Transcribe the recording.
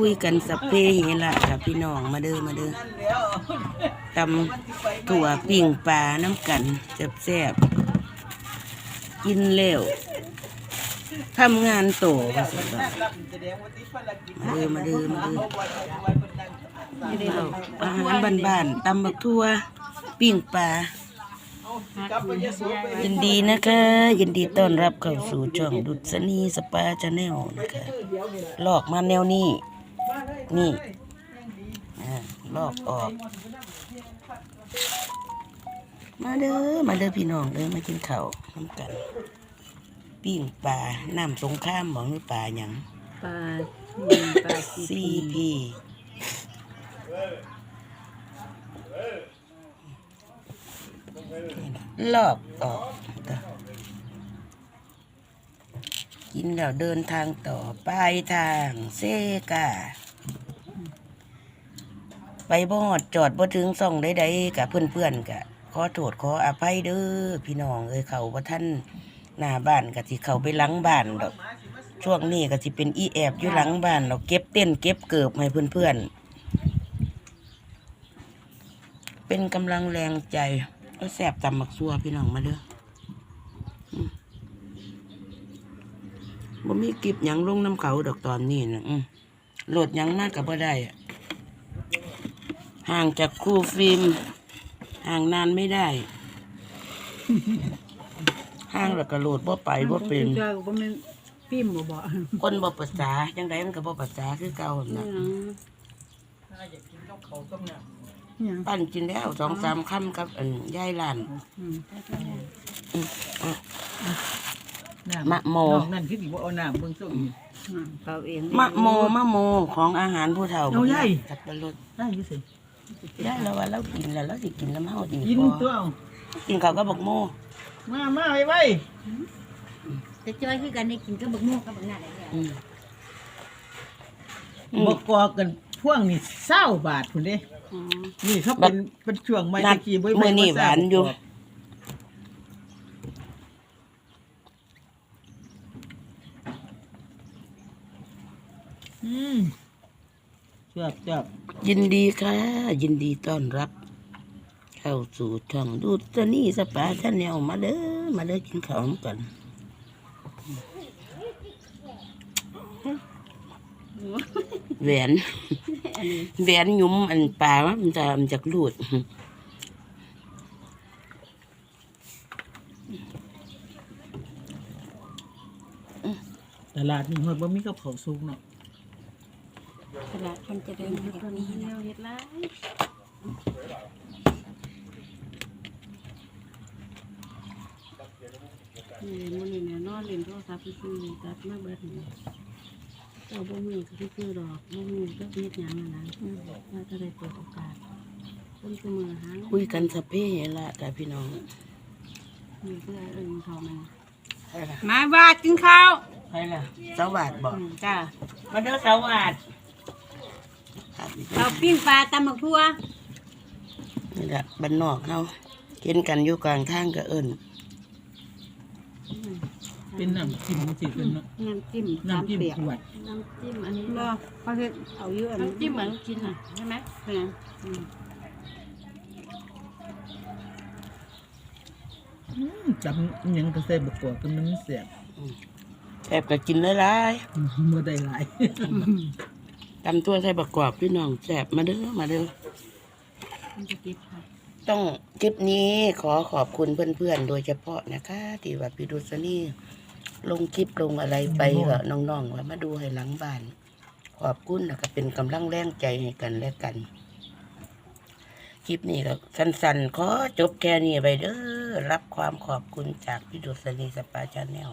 คุยกันสัพเพเหระค่ะพี่น้องมาเด้อมาเด้อตำถั่วปิ้งปลาน้ำกันแซ่บๆกินเร็วทำงานโตว่าสิมาเด้อมาเด้อมาเด้อเอาอาหารบ้านๆตำบักทั่วปิ้งปลายินดีนะคะยินดีต้อนรับเข้าสู่ช่องดุษณีสปาชาแนลนะคะหลอกมาแนวนี้ นี่อ่าลอกออก มาเด้อ มาเด้อพี่น้องเด้อมากินข้าวน้ำกันปิ้งปลาน้ำสงข้ามบอกหรือปลาหยังปลาอืมปลาซีซีพีลอกออกต่อกินแล้วเดินทางต่อไปทางเซกา ไปบอดจอดบ่ถึงส่องใดๆกับเพื่อนๆกะขอโทษขออภัยเด้อพี่น้องเอ้ยเขาบ่ท่านหน้าบ้านก็สิเขาไปหลังบ้านดอก ช่วงนี้ก็สิเป็นอีแอบอยู่หลังบ้านเราเก็บเต้นเก็บเกิบให้เพื่อนๆ เป็นกำลังแรงใจก็แสบตำหมักซัวพี่น้องมาเด้ออืมบ่มีกิบหยังลงน้ำเขาดอกตอนนี้นะโหลดหยังมากกับบ่ได้อะ ห่างจากครูฟิล์มห่างนานไม่ได้ ห่างแล้วก็โหลดบ่ไปบ่เป็น จ้าก็มันพิมพ์บ่บ่คนบ่ภาษาจังไดมันก็บ่ภาษาคือเก่าหั่นนี่นะนะเนี่ยปั้นกินแล้วสองสามคำกับอันยายหลานอืมมะโมนั่นคือสิบ่เอาน้ำเบิ่งซุ่มอ่าเปล่าเองมะโมมะโมของอาหารผู้เฒ่าเอาใหญ่สับปะรดได้อยู่สิ ได้แล้วว่าเรากินแล้วเราสิกินน้ำเฮาดีกินพอตัวเอากินข้าวก็บอกโมมามาไว้ไว้แต่จอยคือกันได้กินก็บักม่วงกับบักหน้าได้แล้วอืมอืมบ่กอกันพ่วงนี่20บาทพุ่นเด้อ๋อนี่เขาเป็นเป็นช่วงใหม่นัดตะกี้บ่มื้อนี้หวานอยู่ อืม ชอบชอบยินดีค่ะ ยินดีต้อนรับ เข้าสู่ช่องดูตะนี่สปาชาแนลมาเด้อมาเด้อกินข้าวนำกันแหวนแหวนหยุมอันปลาว่ามันจะมันจะรูดตลาดนี่ฮอดบ่มีกับข้าวสุกเนาะ ตลาดคนจะเดินมาแบบนี้แนนะวเฮ็ดหลายนี่มื้อนี้แม่นอนเล่นโทรศัพท์ซื่อๆตัดมาเบิดนี่เจ้าบ่มีก็ซื่อๆดอกบ่มีก็เฮ็ดหยังนั่นนะอืมว่าจะได้เปิดโอกาสคนเสมอหาคุยกันสัพเพเหระกับพี่น้องมีเพื่อเอิ้นเขามาใช่ล่ะมาบาดกินข้าวใช่ล่ะสวัสดบอกอืมจ้ามาเด้อสวัสด ครับเอาปิ้งปลาตำบักทั่วนี่แหละบ้านนอกเขาเห็นกันอยู่กลางทางก็เอิ้นเป็นน้ำจิ้มสิเป็นเนาะน้ำจิ้มน้ำจิ้มเปียกขวดน้ำจิ้มอันนี้บ่เขาเฮ็ดเอาเยอะอันนี้น้ำจิ้มเหมือนลูกชิ้นอะใช่ไหมแพงอืมอืมจำอิหยังก็ใส่บ่กอกกันมันแซ่บแอบก็กินหลายอืมบ่ได้หลายๆ ตำตัวใส่ประกอบพี่น้องแซ่บมาเด้อมาเด้อต้องคลิปนี้ขอขอบคุณเพื่อนๆ โดยเฉพาะนะคะที่ว่าพี่ดุษนี่ลงคลิปลงอะไรไปก็น้องๆว่ามาดูให้หลังบ้าน ขอบคุณนะก็เป็นกำลังแรงใจให้กันและกัน คลิปนี้ก็สั้นๆ ขอจบแค่นี้ไปเด้อรับความขอบคุณจากพี่ดุษณีสปาชาแนล